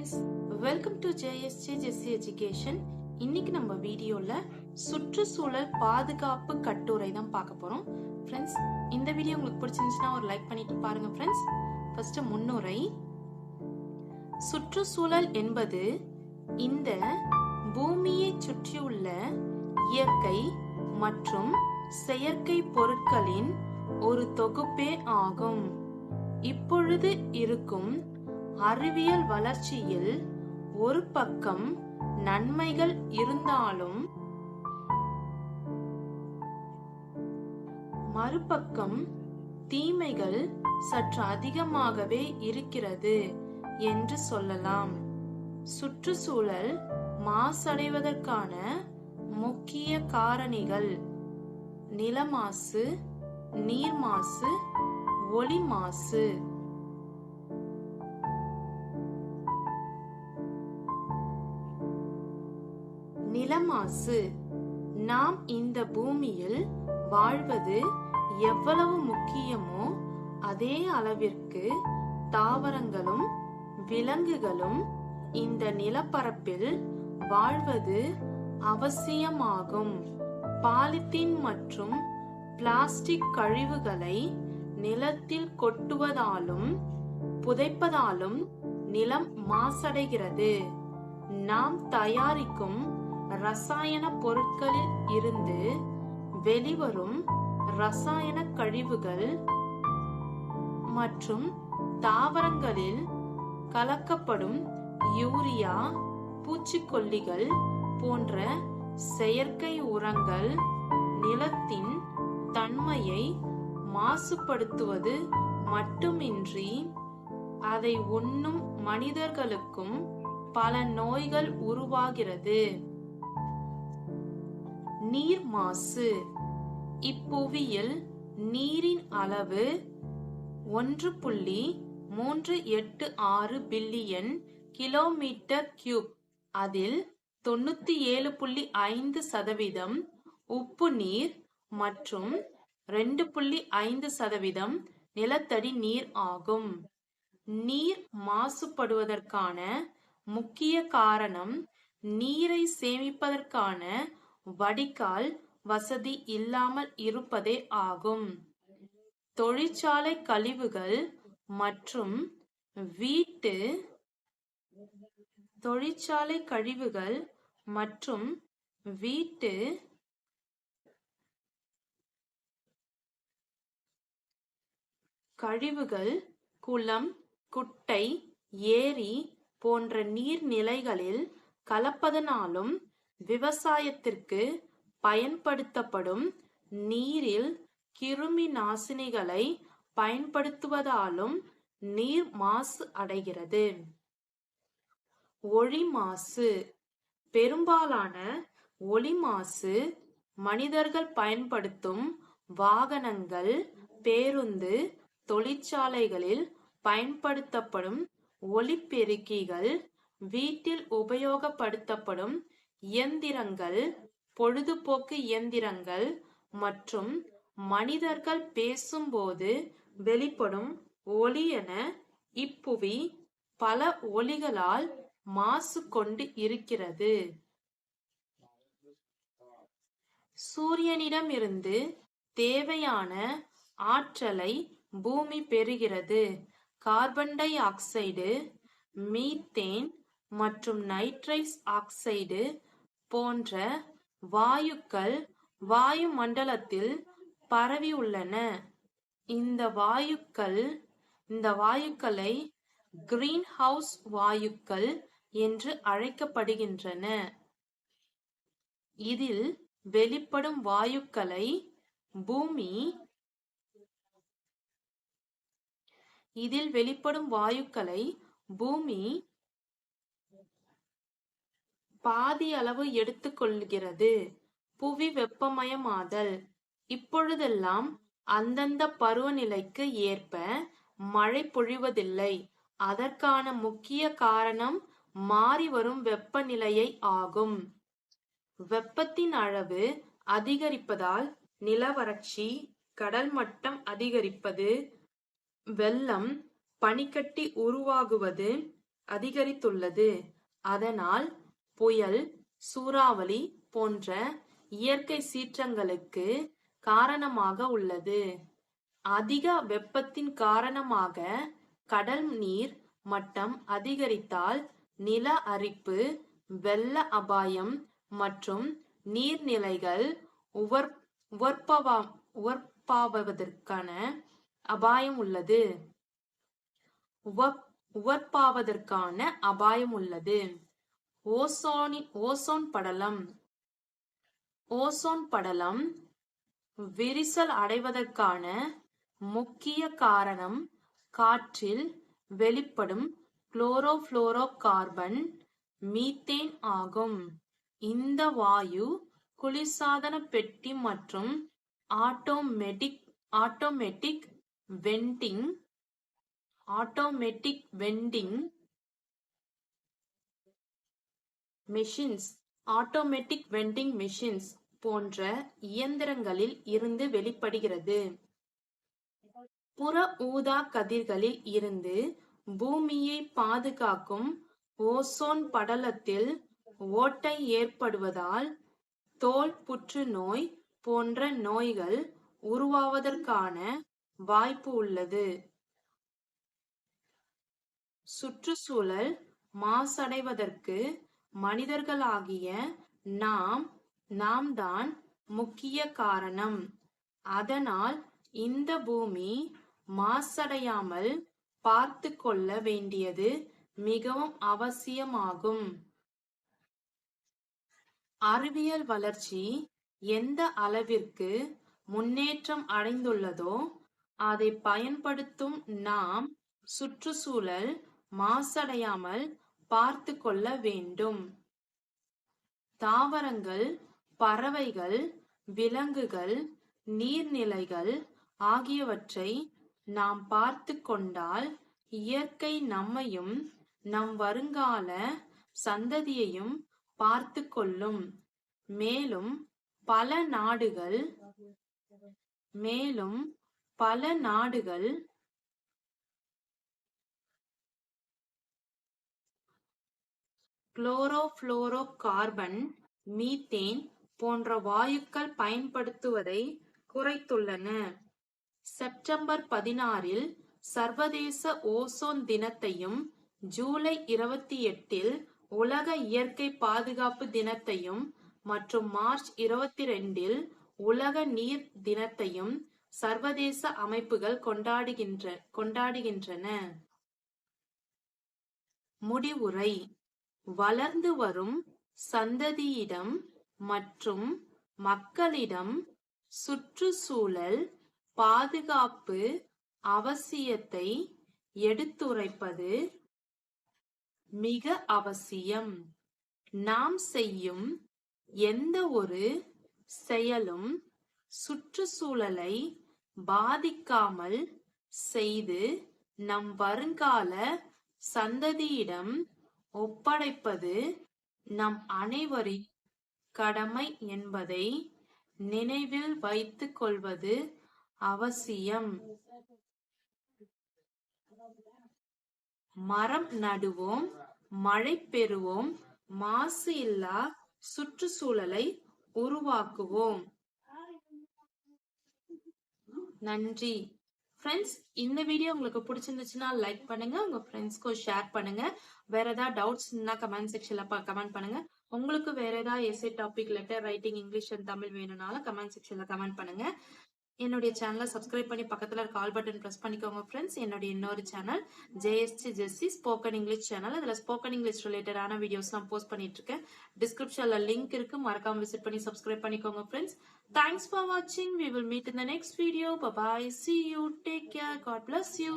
Friends welcome to JSJ Jessy education இன்னைக்கு நம்ம வீடியோல சுற்றுச்சூழல் பாதுகாப்பு கட்டுரை தான் பார்க்க போறோம். ஃப்ரெண்ட்ஸ் இந்த வீடியோ உங்களுக்கு பிடிச்சிருந்துச்சுன்னா ஒரு லைக் பண்ணிட்டு பாருங்க ஃப்ரெண்ட்ஸ் ஃபர்ஸ்ட் முன்னுரை. சுற்றுச்சூழல் என்பது இந்த பூமியை சுற்றியுள்ள இயற்கை மற்றும் செயற்கை பொருட்களின் ஒரு தொகுப்பே ஆகும். இப்பொழுது இருக்கும் அறிவியல் வளர்ச்சியில் ஒரு பக்கம் நன்மைகள் இருந்தாலும் மறுபக்கம் தீமைகள் சற்று அதிகமாகவே இருக்கிறது என்று சொல்லலாம். சுற்றுச்சூழல் மாசடைவதற்கான முக்கிய காரணிகள் நிலமாசு நீர் மாசு ஒளி மாசு மாசு. நாம் இந்த பூமியில் வாழ்வது எவ்வளவு முக்கியமோ அதே அளவிற்கு தாவரங்களும் விலங்குகளும் இந்த நிலப்பரப்பில் வாழ்வது அவசியமாகும். பாலித்தீன் மற்றும் பிளாஸ்டிக் கழிவுகளை நிலத்தில் கொட்டுவதாலும் புதைப்பதாலும் நிலம் மாசடைகிறது. நாம் தயாரிக்கும் ரசாயன பொருட்களில் இருந்து வெளிவரும் ரசாயன கழிவுகள் மற்றும் தாவரங்களில் கலக்கப்படும் யூரியா பூச்சிக்கொல்லிகள் போன்ற செயற்கை உரங்கள் நிலத்தின் தன்மையை மாசுபடுத்துவது மட்டுமின்றி அதை உண்ணும் மனிதர்களுக்கும் பல நோய்கள் உருவாகிறது. நீர் மாசு இப்புவியில் நீரின் அளவு ஒன்று புள்ளி மூன்று எட்டு ஆறு பில்லியன் கிலோமீட்டர் கியூப். அதில் தொண்ணூத்தி ஏழு புள்ளி ஐந்து சதவீதம் உப்பு நீர் மற்றும் ரெண்டு புள்ளி ஐந்து சதவீதம் நிலத்தடி நீர் ஆகும். நீர் மாசுபடுவதற்கான முக்கிய காரணம் நீரை சேமிப்பதற்கான வடிகால் வசதி இல்லாமல் இருப்பதே ஆகும். தொழிற்சாலை கழிவுகள் மற்றும் வீட்டு தொழிற்சாலை கழிவுகள் மற்றும் வீட்டு கழிவுகள் குளம் குட்டை ஏரி போன்ற நீர்நிலைகளில் கலப்பதனாலும் விவசாயத்திற்கு பயன்படுத்தப்படும் நீரில் கிருமி நாசினிகளை பயன்படுத்துவதாலும் நீர் மாசு அடைகிறது. ஒளி மாசு. பெரும்பாலான ஒளி மாசு மனிதர்கள் பயன்படுத்தும் வாகனங்கள் பேருந்து தொழிற்சாலைகளில் பயன்படுத்தப்படும் ஒளிப்பெருக்கிகள் வீட்டில் உபயோகப்படுத்தப்படும் இயந்திரங்கள் பொழுதுபோக்கு இயந்திரங்கள் மற்றும் மனிதர்கள் பேசும்போது வெளிப்படும் ஒலி என இப்புவி பல ஒலிகளால் மாசு கொண்டு இருக்கிறது. சூரியனிடமிருந்து தேவையான ஆற்றலை பூமி பெறுகிறது. கார்பன் டை ஆக்சைடு மீத்தேன் மற்றும் நைட்ரைஸ் ஆக்சைடு போன்ற வாயுக்கள் வாயுமண்டலத்தில் பரவியுள்ளன. பரவி உள்ளன இந்த வாயுக்கள் இந்த வாயுக்களை கிரீன் ஹவுஸ் வாயுக்கள் என்று அழைக்கப்படுகின்றன இதில் வெளிப்படும் வாயுக்களை பூமி இதில் வெளிப்படும் வாயுக்களை பூமி பாதி அளவு எடுத்துக்கொள்கிறது. புவி வெப்பமயமாதல். இப்பொழுதெல்லாம் அந்தந்த பருவநிலைக்கு ஏற்ப மழை பொழிவதில்லை. அதற்கான முக்கிய காரணம் மாறி வரும் வெப்பநிலையை ஆகும். வெப்பத்தின் அளவு அதிகரிப்பதால் நிலவறட்சி கடல் மட்டம் அதிகரிப்பது வெள்ளம் பனிக்கட்டி உருவாகுவது அதிகரித்துள்ளது. அதனால் புயல் சூறாவளி போன்ற இயற்கை சீற்றங்களுக்கு காரணமாக உள்ளது. அதிக வெப்பத்தின் காரணமாக கடல் நீர் மட்டம் அதிகரித்தால் நில அரிப்பு வெள்ள அபாயம் மற்றும் நீர்நிலைகள் உவர் உவர்ப்பாவதற்கான அபாயம் உள்ளது. உவப் உவர்ப்பாவதற்கான அபாயம் உள்ளது. ஓசோனின் ஓசோன் படலம். ஓசோன் படலம் விரிசல் அடைவதற்கான முக்கிய காரணம் காற்றில் வெளிப்படும் குளோரோஃப்ளோரோ கார்பன் மீத்தேன் ஆகும். இந்த வாயு குளிர்சாதன பெட்டி மற்றும் automatic automatic vending automatic vending machines automatic vending machines போன்ற இயந்திரங்களில் இருந்து வெளிப்படுகிறது. புற ஊதா கதிர்களில் இருந்து பூமியை பாதுகாக்கும் ஓசோன் படலத்தில் ஓட்டை ஏற்படுவதால் தோல் புற்றுநோய் போன்ற நோய்கள் உருவாவதற்கான வாய்ப்பு உள்ளது. சுற்றுச்சூழல் மாசடைவதற்கு மனிதர்களாகிய நாம் நாம் தான் முக்கிய காரணம். அதனால் இந்த பூமி மாசடையாமல் பார்த்து கொள்ள வேண்டியது மிகவும் அவசியமாகும். அறிவியல் வளர்ச்சி எந்த அளவிற்கு முன்னேற்றம் அடைந்துள்ளதோ அதை பயன்படுத்தும் நாம் சுற்றுச்சூழல் மாசடையாமல் பார்த்து கொள்ள வேண்டும். தாவரங்கள் பறவைகள் விலங்குகள் நீர்நிலைகள் ஆகியவற்றை நாம் பார்த்து கொண்டால் இயற்கை நம்மையும் நம் வருங்கால சந்ததியையும் பார்த்து கொள்ளும். மேலும் பல நாடுகள் மேலும் பல நாடுகள் குளோரோஃப்ளோரோ கார்பன் மீத்தேன் போன்ற வாயுக்கள் பயன்படுத்துவதை குறைத்துள்ளன. செப்டம்பர் பதினாறில் சர்வதேச ஓசோன் தினத்தையும் ஜூலை இருபத்தி எட்டில் உலக இயற்கை பாதுகாப்பு தினத்தையும் மற்றும் மார்ச் இருபத்தி ரெண்டில் உலக நீர் தினத்தையும் சர்வதேச அமைப்புகள் கொண்டாடுகின்ற கொண்டாடுகின்றன. முடிவுரை. வளர்ந்து வரும் சந்ததியிடம் மற்றும் மக்களிடம் சுற்றுச்சூழல் பாதுகாப்பு அவசியத்தை எடுத்துரைப்பது மிக அவசியம். நாம் செய்யும் எந்த ஒரு செயலும் சுற்றுச்சூழலை பாதிக்காமல் செய்து நம் வருங்கால சந்ததியிடம் ஒப்படைப்பது நம் அனைவரின் கடமை என்பதை நினைவில் வைத்துக் கொள்வது அவசியம். மரம் நடுவோம் மழை பெறுவோம் மாசு இல்லா சுற்றுச்சூழலை உருவாக்குவோம். நன்றி. ஃப்ரெண்ட்ஸ் இந்த வீடியோ உங்களுக்கு பிடிச்சிருந்துச்சுன்னா லைக் பண்ணுங்க உங்க ஃப்ரெண்ட்ஸ்க்கும் ஷேர் பண்ணுங்க. வேற ஏதாவது டவுட்ஸ் இருந்தா கமெண்ட் செக்ஷன்ல கமெண்ட் பண்ணுங்க. உங்களுக்கு வேற ஏதாவது essay topic letter writing English and Tamil வேணும்னாலும் கமெண்ட் செக்ஷன்ல கமெண்ட் பண்ணுங்க. என்னுடைய சேனலை சப்ஸ்கிரைப் பண்ணி பக்கத்துல இருக்க கால் பட்டன் ப்ரெஸ் பண்ணிக்கோங்க ஃப்ரெண்ட்ஸ் என்னுடைய இன்னொரு channel JST Jessy spoken English channel அதுல ஸ்போக்கன் இங்கிலீஷ் ரிலேட்டடான வீடியோஸ் நான் போஸ்ட் பண்ணிட்டு இருக்கேன். டிஸ்கிரிப்ஷன்ல லிங்க் இருக்கு. மறக்காம விசிட் பண்ணி சப்ஸ்கிரைப் பண்ணிக்கோங்க ஃப்ரெண்ட்ஸ் தேங்க்ஸ் ஃபார் வாட்சிங் we will meet in the next video bye bye see you take care God bless you